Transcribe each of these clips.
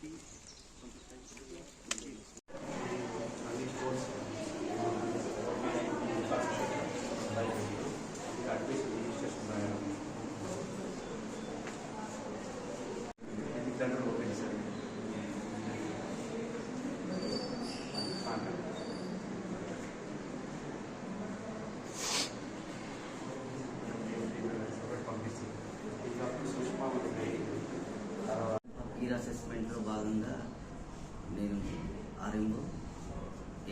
feet. Peer అసెస్మెంట్లో భాగంగా నేను RMO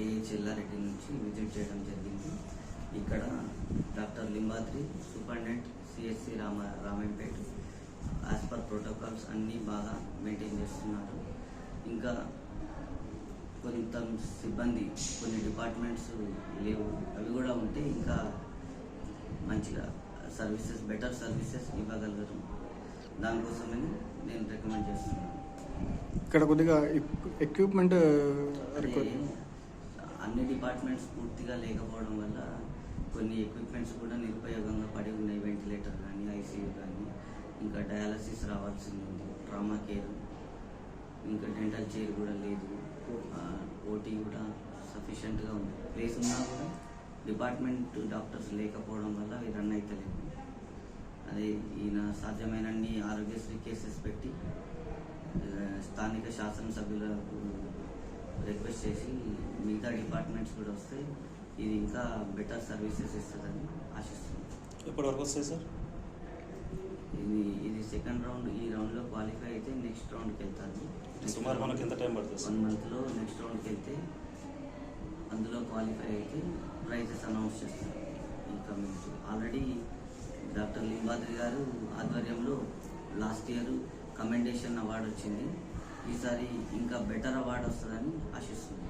ఏ చెల్లారెడ్డి నుంచి విజిట్ చేయడం జరిగింది. ఇక్కడ doctor Limbadri superintendent CSC Rama Ramayampet as per protocols అన్నీ బాగా మెయింటైన్ చేస్తున్నారు. ఇంకా కొంత సిబ్బంది కొన్ని డిపార్ట్మెంట్స్ లేవు. అవి కూడా ఉంటే ఇంకా మంచిగా సర్వీసెస్ బెటర్ సర్వీసెస్ ఇవ్వగలరు. దానికోసమని నేను రికమెండ్ చేస్తున్నాను. ఇక్కడ కొద్దిగా ఎక్విప్మెంట్ uh, అన్ని డిపార్ట్మెంట్స్ పూర్తిగా లేకపోవడం వల్ల కొన్ని ఎక్విప్మెంట్స్ కూడా నిరుపయోగంగా పడి ఉన్నాయి. వెంటిలేటర్ కానీ ఐసీయూ కానీ ఇంకా డయాలసిస్ రావాల్సింది. ఉంది ట్రామా కేర్ ఇంకా డెంటల్ చైర్ కూడా లేదు. ఓటీ కూడా సఫిషియెంట్గా ఉంది. ప్లేస్ ఉన్నా కూడా డిపార్ట్మెంట్ డాక్టర్స్ లేకపోవడం వల్ల అవి రన్ అవుతలేదు అదే ఈయన సాధ్యమైనన్ని ఆరోగ్యశ్రీ కేసెస్ పెట్టి స్థానిక శాసనసభ్యులకు రిక్వెస్ట్ చేసి మిగతా డిపార్ట్మెంట్స్ కూడా వస్తే ఇది ఇంకా బెటర్ సర్వీసెస్ ఇస్తుందని ఆశిస్తున్నాను ఎప్పటి వరకు వస్తాయి సార్? ఇది ఇది సెకండ్ రౌండ్ ఈ రౌండ్లో క్వాలిఫై అయితే నెక్స్ట్ రౌండ్కి వెళ్తారు సుమారు మనకి ఎంత టైం పడుతుంది వన్ మంత్లో నెక్స్ట్ రౌండ్కి వెళ్తే అందులో క్వాలిఫై అయితే ప్రైజెస్ అనౌన్స్ చేస్తారు. ఈ కమ్యూనిటీ ఆల్రెడీ డాక్టర్ లింబాద్రి గారు ఆధ్వర్యంలో లాస్ట్ ఇయర్ కమెండేషన్ అవార్డు వచ్చింది. ఈసారి ఇంకా బెటర్ అవార్డు వస్తుందని ఆశిస్తున్నాను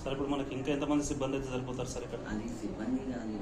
సార్ ఇప్పుడు మనకి ఇంకా ఎంతమంది సిబ్బంది అయితే సరిపోతారు సార్ ఇక్కడ? అది సిబ్బంది అది